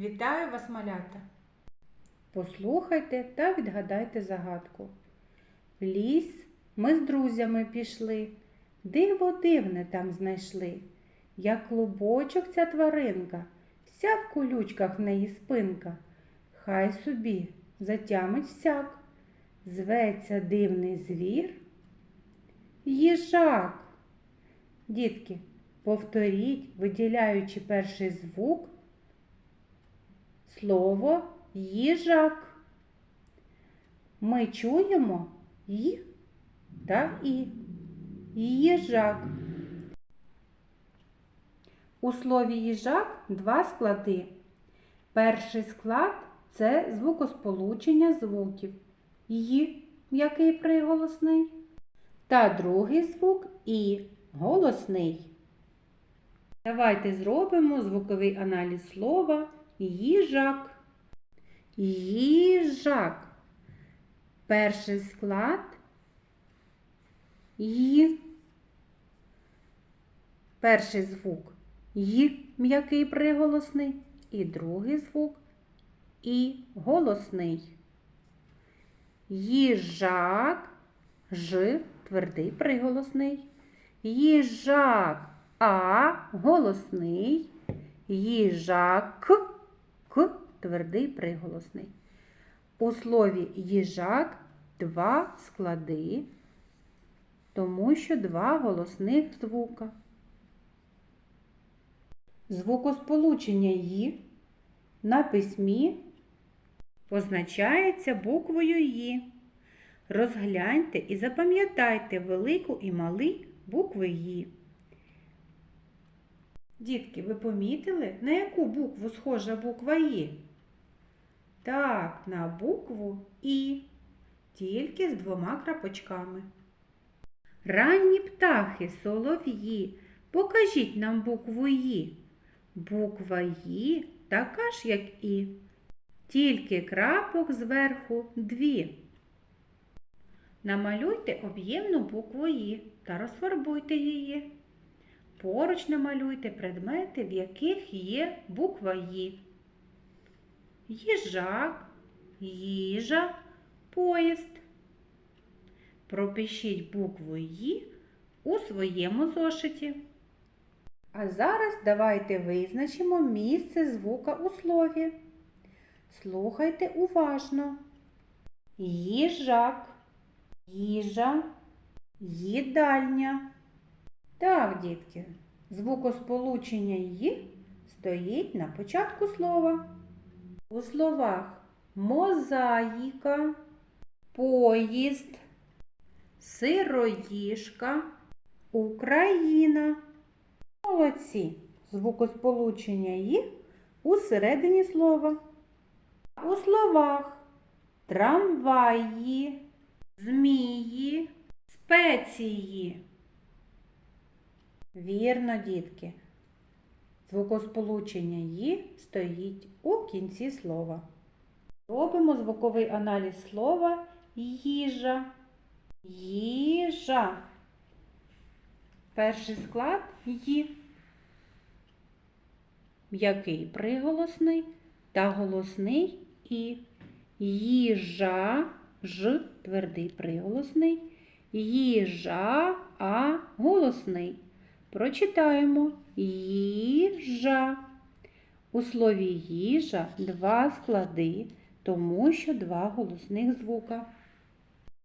Вітаю вас, малята! Послухайте та відгадайте загадку. В ліс ми з друзями пішли, диво дивне там знайшли. Як клубочок ця тваринка, вся в колючках в неї спинка. Хай собі затямить всяк, зветься дивний звір. Їжак. Дітки, повторіть, виділяючи перший звук, слово їжак. Ми чуємо й та і. Їжак. У слові їжак два склади. Перший склад це звукосполучення звуків й, м'який приголосний, та другий звук і голосний. Давайте зробимо звуковий аналіз слова їжак. Їжак. Перший склад Й. Перший звук Й м'який приголосний, і другий звук І голосний. Їжак Ж твердий приголосний. Їжак А голосний. Їжак К твердий приголосний. У слові їжак два склади, тому що два голосних звука. Звукосполучення «ї» на письмі позначається буквою «ї». Розгляньте і запам'ятайте велику і малий букви «ї». Дітки, ви помітили, на яку букву схожа буква «і»? Так, на букву І, тільки з двома крапочками. Ранні птахи, солов'ї, покажіть нам букву «і». Буква «і» така ж, як І, тільки крапок зверху дві. Намалюйте об'ємну букву «і» та розфарбуйте її. Поруч намалюйте предмети, в яких є буква «і». Їжак, їжа, поїзд. Пропишіть букву «і» у своєму зошиті. А зараз давайте визначимо місце звука у слові. Слухайте уважно. Їжак, їжа, їдальня. Так, дітки, звукосполучення «ї» стоїть на початку слова. У словах мозаїка, поїзд, сироїшка, Україна. Молодці. Звукосполучення «ї» у середині слова. У словах трамваї, змії, спеції. Вірно, дітки. Звукосполучення «ї» стоїть у кінці слова. Робимо звуковий аналіз слова їжа. Їжа. Перший склад «ї». М'який приголосний та голосний і. Їжа ж твердий приголосний. Їжа а голосний. Прочитаємо їжа. У слові їжа два склади, тому що два голосних звука.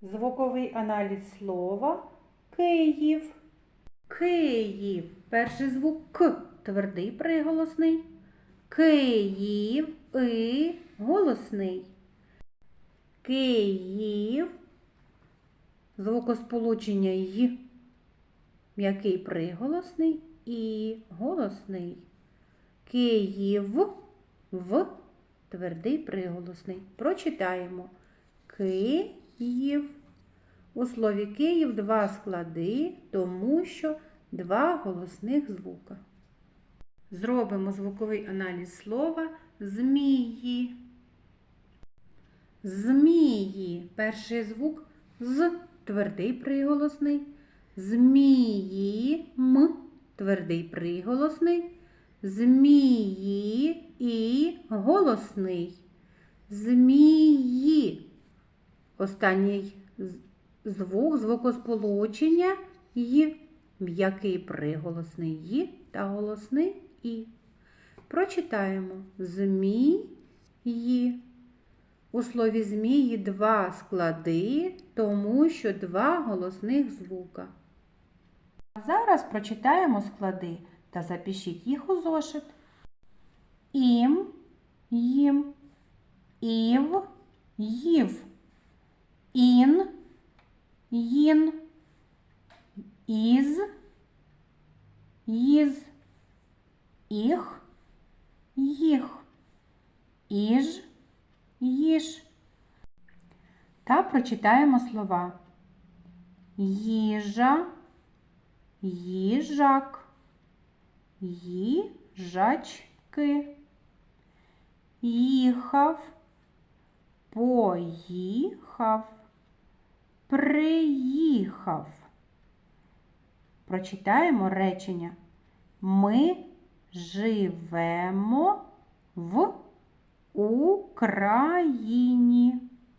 Звуковий аналіз слова Київ. Київ. Перший звук К твердий приголосний. Київ і голосний. Київ. Звукосполучення й. М'який приголосний і голосний. Київ в твердий приголосний. Прочитаємо Київ. У слові Київ два склади, тому що два голосних звука. Зробимо звуковий аналіз слова змії. Змії. Перший звук з твердий приголосний. Змії м твердий приголосний. Змії і голосний. Змії. Останній звук звукосполучення й, м'який приголосний й та голосний і. Прочитаємо змії. У слові змії два склади, тому що два голосних звука. А зараз прочитаємо склади та запишіть їх у зошит. Ім, їм, ів, їв, ін, їн, із, їз, їх, їх, іж, їж. Та прочитаємо слова. Їжа, їжак, їжачки. Їхав, поїхав, приїхав. Прочитаємо речення. Ми живемо в Україні.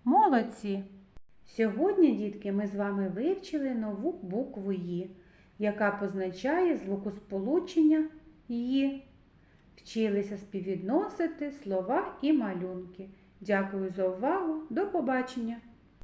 Молодці! Сьогодні, дітки, ми з вами вивчили нову букву «Ї», яка позначає звукосполучення «Ї». Вчилися співвідносити слова і малюнки. Дякую за увагу. До побачення!